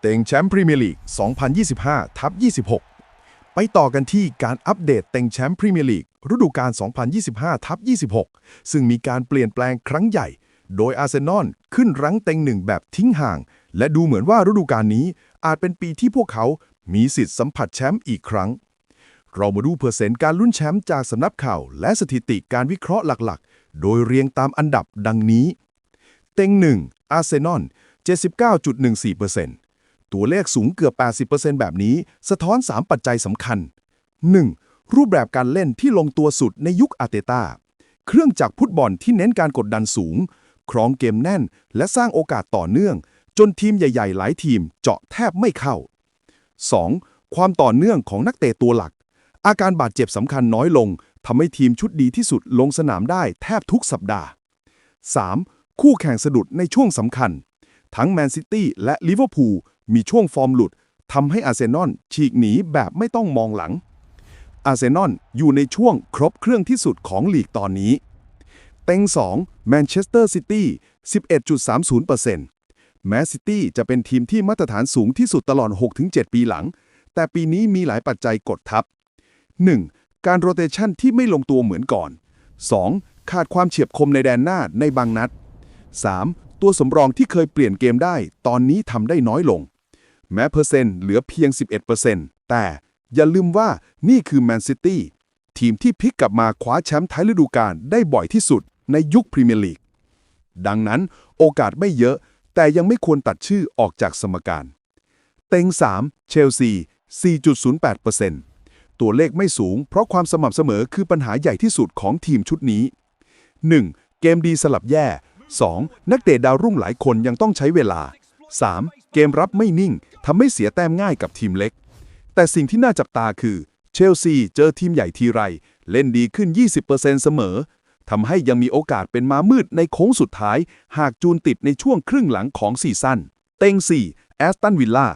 เต็งแชมป์พรีเมียร์ลีก 2025 ทับ 26 ไปต่อกันที่การอัปเดตเต็งแชมป์พรีเมียร์ลีกฤดูกาล 2025 ทับ 26 ซึ่งมีการเปลี่ยนแปลงครั้งใหญ่ โดยอาร์เซนอลขึ้นรั้งเต็งหนึ่งแบบทิ้งห่าง และดูเหมือนว่าฤดูกาลนี้อาจเป็นปีที่พวกเขา มีสิทธิ์สัมผัสแชมป์อีกครั้ง เรามาดูเปอร์เซ็นต์การลุ้นแชมป์จากสำนักข่าว และสถิติการวิเคราะห์หลักๆ โดยเรียงตามอันดับดังนี้ เต็งหนึ่งอาร์เซนอล 79.14% ตัวเลขสูงเกือบ 80%แบบนี้ สะท้อน 3 ปัจจัยสำคัญ 1. รูปแบบการเล่นที่ลงตัวสุดในยุคอาเตตาเครื่องจักรฟุตบอลที่เน้นการกดดันสูง ครองเกมแน่น และสร้างโอกาสต่อเนื่อง จนทีมใหญ่ ๆ หลายทีมเจาะแทบไม่เข้า 2. ความต่อเนื่องของนักเตะตัวหลัก อาการบาดเจ็บสำคัญน้อยลงทำให้ทีมชุดดีที่สุดลงสนามได้แทบทุกสัปดาห์ 3. คู่แข่งสะดุดในช่วงสำคัญ ทั้งแมนซิตี้และลิเวอร์พูล มีช่วงฟอร์มหลุดทำให้อาร์เซนอลฉีกหนีแบบไม่ต้องมองหลัง อาร์เซนอลอยู่ในช่วงครบเครื่องที่สุดของลีกตอนนี้ เต็ง2แมนเชสเตอร์ซิตี้11.30%แม้ซิตี้จะเป็นทีมที่มาตรฐานสูงที่สุดตลอด 6-7 ปีหลัง แต่ปีนี้มีหลายปัจจัยกดทับ 1. การโรเตชันที่ไม่ลงตัวเหมือนก่อน 2. ขาดความเฉียบคมในแดนหน้าในบางนัด 3. ตัวสำรองที่เคยเปลี่ยนเกมได้ ตอนนี้ทำได้น้อยลง แม้เปอร์เซ็นต์เหลือเพียง 11%แต่อย่าลืมว่านี่คือแมนซิตี้ทีมที่พลิกกลับมาคว้าแชมป์ท้ายฤดูกาลได้บ่อยที่สุดในยุคพรีเมียร์ลีก ดังนั้นโอกาสไม่เยอะ แต่ยังไม่ควรตัดชื่อออกจากสมการ เต็ง 3 เชลซี 4.08%ตัวเลขไม่สูง เพราะความสม่ำเสมอคือปัญหาใหญ่ที่สุดของทีมชุดนี้ 1. เกมดีสลับแย่ 2. นักเตะดาวรุ่งหลายคนยังต้องใช้เวลา 3. เกมรับไม่นิ่งทำให้เสียแต้มง่ายกับทีมเล็ก แต่สิ่งที่น่าจับตาคือเชลซีเจอทีมใหญ่ทีไร เล่นดีขึ้น 20%เสมอทำให้ยังมีโอกาสเป็นม้ามืดในโค้งสุดท้าย หากจูนติดในช่วงครึ่งหลังของซีซั่น เต็ง 4 แอสตันวิลล่า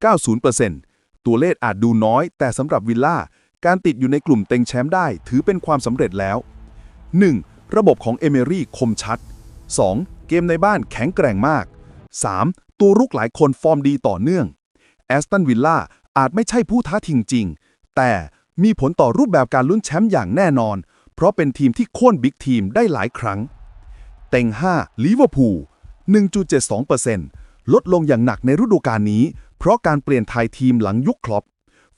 1.90%ตัวเลขอาจดูน้อย แต่สำหรับวิลล่า การติดอยู่ในกลุ่มเต็งแชมป์ได้ ถือเป็นความสำเร็จแล้ว 1. ระบบของเอเมรี่คมชัด 2. เกมในบ้านแข็งแกร่งมาก 3. ตัวรุกหลายคนฟอร์มดีต่อเนื่องแอสตันวิลล่าอาจไม่ใช่ผู้ท้าทิงจริง แต่มีผลต่อรูปแบบการลุ้นแชมป์อย่างแน่นอน เพราะเป็นทีมที่โค่นบิ๊กทีมได้หลายครั้ง เต็ง 5 ลิเวอร์พูล 1.72%ลดลงอย่างหนักในฤดูกาลนี้ เพราะการเปลี่ยนทายทีมหลังยุคคลอป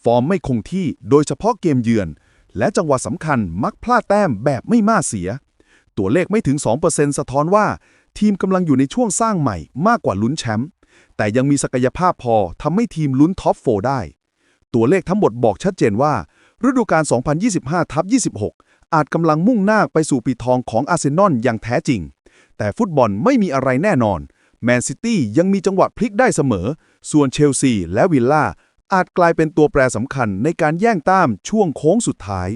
ฟอร์มไม่คงที่โดยเฉพาะเกมเยือน และจังหวะสำคัญมักพลาดแต้มแบบไม่มาเสีย ตัวเลขไม่ถึง 2%สะท้อนว่า ทีมกำลังอยู่ในช่วงสร้างใหม่มากกว่าลุ้นแชมป์แต่ยังมีศักยภาพพอทำให้ทีมลุ้นท็อปโฟได้ ตัวเลขทั้งหมดบอกชัดเจนว่า ฤดูกาล 2025ทับ26 อาจกำลังมุ่งหน้าไปสู่ปีทองของอาร์เซนอลอย่างแท้จริง แต่ฟุตบอลไม่มีอะไรแน่นอนแมนซิตี้ยังมีจังหวะพลิกได้เสมอ ส่วนเชลซีและวิลล่าอาจกลายเป็นตัวแปรสำคัญในการแย่งตามช่วงโค้งสุดท้าย